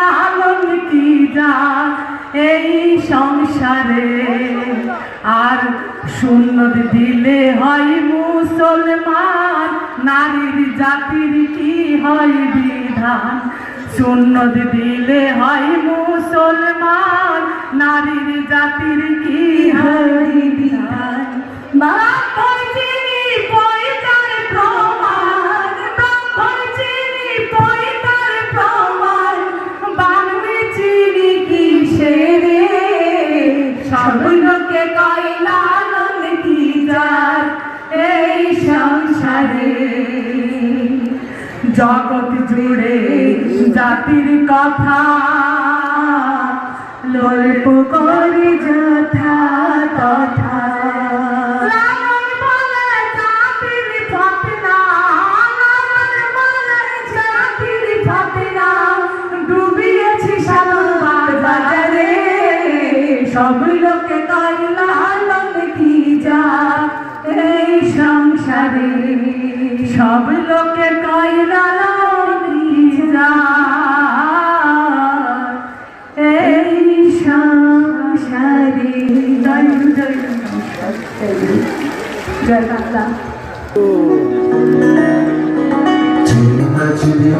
লালন কি যা এই সংসারে আর শূন্য দিলে হয় মুসলমান। নারীর জাতির কি হয় বিধান? শূন্য দিলে হয় মুসলমান। নারীর জাতির কি হয় কয় কি যার? এই সংসারে জুড়ে জাতির কথা। লোল যথা সংসারে সব লোকে কয় লালন কি যা এই সংসারে জয় জয় জয় বাংলা। চিনি না, চিনি